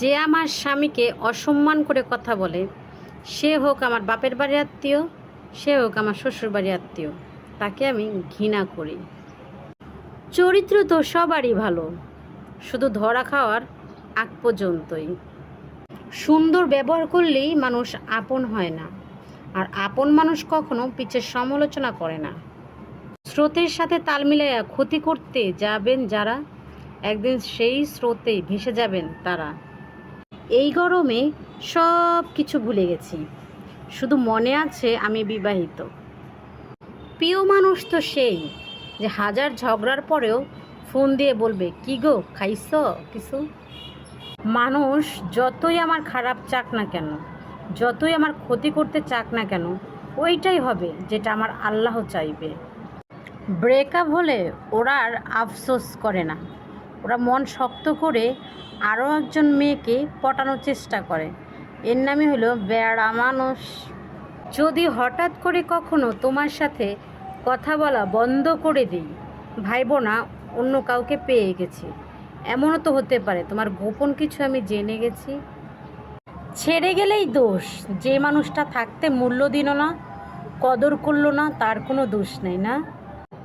যে আমার স্বামীকে অসম্মান করে কথা বলে, সে হোক আমার বাপের বাড়ির আত্মীয়, সে হোক আমার শ্বশুর বাড়ির আত্মীয়, তাকে আমি ঘৃণা করি। চরিত্র তো সবারই ভালো, শুধু ধরা খাওয়ার আগ পর্যন্তই। সুন্দর ব্যবহার করলেই মানুষ আপন হয় না, আর আপন মানুষ কখনো পিছের সমালোচনা করে না। স্রোতের সাথে তাল মিলাইয়া ক্ষতি করতে যাবেন যারা, একদিন সেই স্রোতে ভেসে যাবেন তারা। এই গরমে সব কিছু ভুলে গেছি। শুধু মনে আছে আমি বিবাহিত। প্রিয় মানুষ তো সেই যে হাজার ঝগড়ার পরেও ফোন দিয়ে বলবে, কি গো, খাইছ কিছু? মানুষ যতই আমার খারাপ চাক না কেন, যতই আমার ক্ষতি করতে চাক না কেন, ওইটাই হবে যেটা আমার আল্লাহ চাইবে। ব্রেকআপ হলে ওরা আর আফসোস করে না। ওরা মন শক্ত করে আরও একজন মেয়েকে পটানোর চেষ্টা করে। এর নামই হলো বেড়া মানুষ। যদি হঠাৎ করে কখনো তোমার সাথে কথা বলা বন্ধ করে দিই, ভাইবো না, অন্য কাউকে পেয়ে গেছি। এমনও তো হতে পারে, তোমার গোপন কিছু আমি জেনে গেছি। ছেড়ে গেলেই দোষ, যে মানুষটা থাকতে মূল্য দিল না, কদর করল না, তার কোনো দোষ নেই না?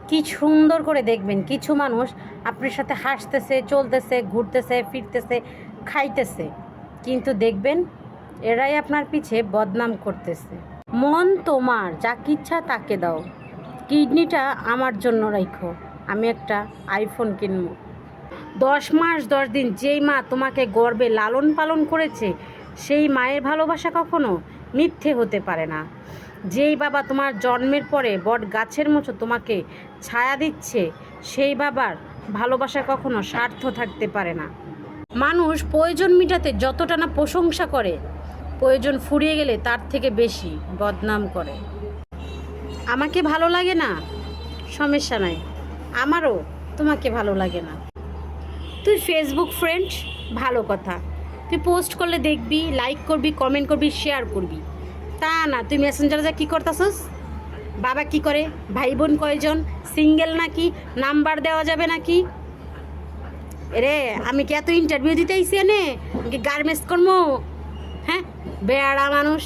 কি সুন্দর করে দেখবেন। কিছু মানুষ আপনার সাথে হাসতেছে, চলতেছে, ঘুরতেছে, ফিরতেছে, খাইতেছে। কিন্তু দেখবেন, এরাই আপনার পিছে বদনাম করতেছে। মন তোমার যা ইচ্ছা তাকে দাও। কিডনিটা আমার জন্য রাখো আমি একটা আইফোন কিনব। দশ মাস, দশ দিন যেই মা তোমাকে গর্বে লালন পালন করেছে, সেই মায়ের ভালোবাসা কখনো মিথ্যে হতে পারে না। যেই বাবা তোমার জন্মের পরে বট গাছের মতো তোমাকে ছায়া দিচ্ছে, সেই বাবার ভালোবাসা কখনো স্বার্থ থাকতে পারে না। মানুষ প্রয়োজন মিটাতে যতটা না প্রশংসা করে, প্রয়োজন ফুরিয়ে গেলে তার থেকে বেশি বদনাম করে। আমাকে ভালো লাগে না? সমস্যা নাই। আমারও তোমাকে ভালো লাগে না। তুই ফেসবুক ফ্রেন্ড ভালো কথা। তুই পোস্ট করলে দেখবি লাইক করবি কমেন্ট করবি শেয়ার করবি। তা না, তুই মেসেঞ্জারে যা কী করতেছস? বাবা কি করে? ভাই বোন কয়জন? সিঙ্গেল নাকি? নাম্বার দেওয়া যাবে নাকি? রে আমি কি এত ইন্টারভিউ দিতে আইসি এনে? গার্মেন্টস কর্ম? হ্যাঁ বেড়া মানুষ।